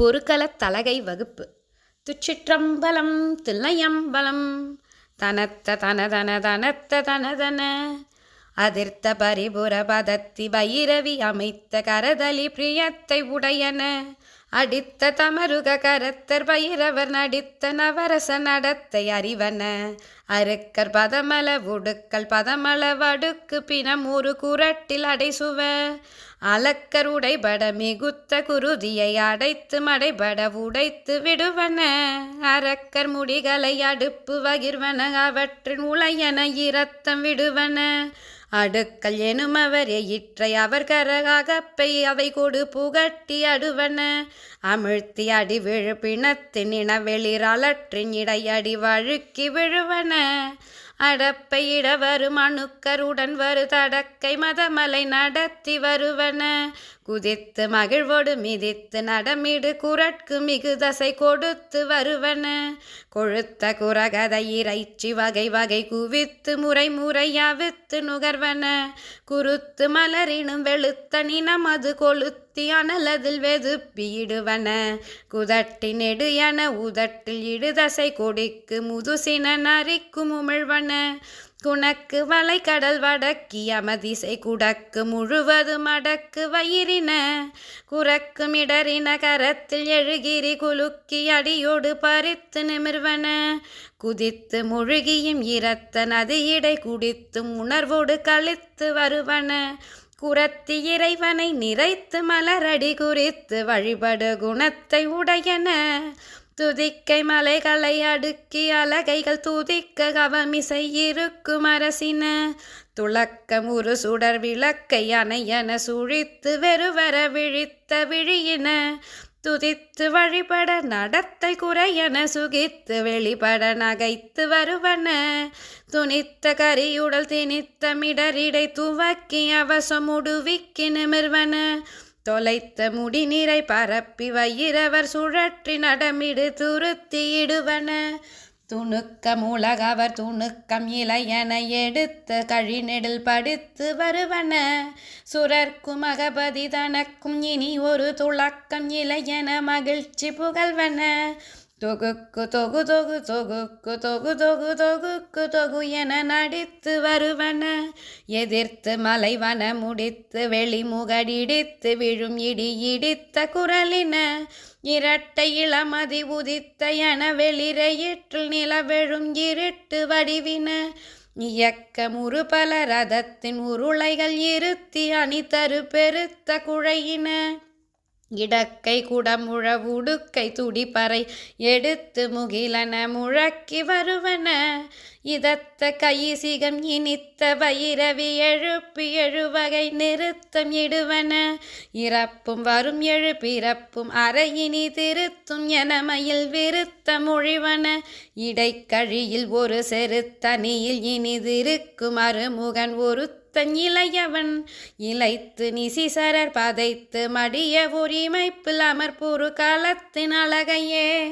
பொருக்கல தலகை வகுப்பு. துச்சிற்றம்பலம் தில்லையம்பலம் தனத்த தனதன தனத்த தனதன அதிர்த்த பரிபுர பதத்தி பைரவி அமைத்த கரதலி பிரியத்தை உடையன அடித்த தமருக கரத்தர் பயிரவர் நடித்த நவரச நடத்தை அறிவன. அருக்கர் பதமல உடுக்கல் பதமள வடுக்கு பிணமூறு குரட்டில் அடைசுவ அலக்கர் உடைபட மிகுத்த குருதியை அடைத்து மடைபட உடைத்து விடுவன. அரக்கர் முடிகளை அடுப்பு வகிர்வன அவற்றின் உளையன இரத்தம் விடுவன. அடுக்கல் எனும் அவரே எயிற்றை அவர் கரகப்பை அவை கொடு புகட்டி அடுவன. அமிழ்த்தி அடி விழு பிணத்தின் இனவெளிர் இடையடி வழுக்கி விழுவன. அடப்பை இடவரும் அணுக்கருடன் வரு தடக்கை மதமலை நடத்தி வருவன. குதித்து மகிழ்வோடு மிதித்து நடமிடு குரட்கு மிகு தசை கொடுத்து வருவன. கொழுத்த குரகதை இறைச்சி வகை வகை குவித்து முறை முறையாவித்து நுகர்வன. குருத்து மலரினும் வெளுத்த நினம் அது கொழுத்து அனலதில் வெதுப்பிடுவன குதட்டி நெடுயன உதட்டில் இடுதசை கொடிக்கு முதுசின நரிக்கும் உமிழ்வன. குணக்கு வலை கடல் வடக்கி அமதிசை குடக்கு முழுவதும் அடக்கு வயிறின. குரக்கும் இடறின கரத்தில் எழுகிரி குலுக்கி அடியோடு பறித்து நிமிர்வன. குதித்து முழுகியும் இரத்த நதியிடை குடித்தும் உணர்வோடு கழித்து வருவன. குரத்தி இறைவனை நிறைத்து மலரடி குறித்து வழிபடு குணத்தை உடையன. துதிக்கை மலைகளை அடுக்கி அலகைகள் துதிக்க கவமிசை இருக்கும் அரசின. துளக்கம் ஒரு சுடர் விளக்கை அணையன சுழித்து வெறுவர விழித்த விழியின. துதித்து வழிபட நடத்தை குறையன சுகித்து வெளிப்பட நகைத்து வருவன. துணித்த கரியுடல் திணித்த மிடரிடை துவக்கி அவசமுடுவிக்கி நிமிர்வன. தொலைத்த முடிநீரை பரப்பி வயிறவர் சுழற்றி நடமிடு துருத்தியிடுவன. துணுக்கம் உலகவர் துணுக்கம் இளையன எடுத்து கழிநெடில் படித்து வருவன. சுரர்க்கும் அகபதி தனக்கும் இனி ஒரு துளக்கம் இளையன மகிழ்ச்சி புகழ்வன. தொகுக்கு தொகு தொகு தொகுக்கு தொகு தொகு தொகுக்கு தொகு என நடித்து வருவன. எதிர்த்து மலைவன முடித்து வெளிமுகடிடித்து விழும் இடி இடித்த குரலின. இரட்டை இளமதி உதித்த என வெளிரையிற்றில் நிலவெழும் இருட்டு வடிவின. இயக்க முறுபல ரதத்தின் உருளைகள் இருத்தி அணி தரு பெருத்த குழையின. இடக்கை குடமுழ உடுக்கை துடிப்பறை எடுத்து முகிலன முழக்கி வருவன. இதத்த கைசிகம் இனித்த வைரவி எழுப்பி எழுவகை நிறுத்தம் இடுவன. இறப்பும் வரும் எழு பிறப்பும் அறையினி திருத்தும் என மயில் விருத்த மொழிவன. இடைக்கழியில் ஒரு செருத்தனியில் இனிதிருக்கும் அருமுகன் ஒரு இளையவன் இலைத்து நிசிசரர் பதைத்து மடிய உரிமைப்பில் அமர்பூரு காலத்தின் அழகையே.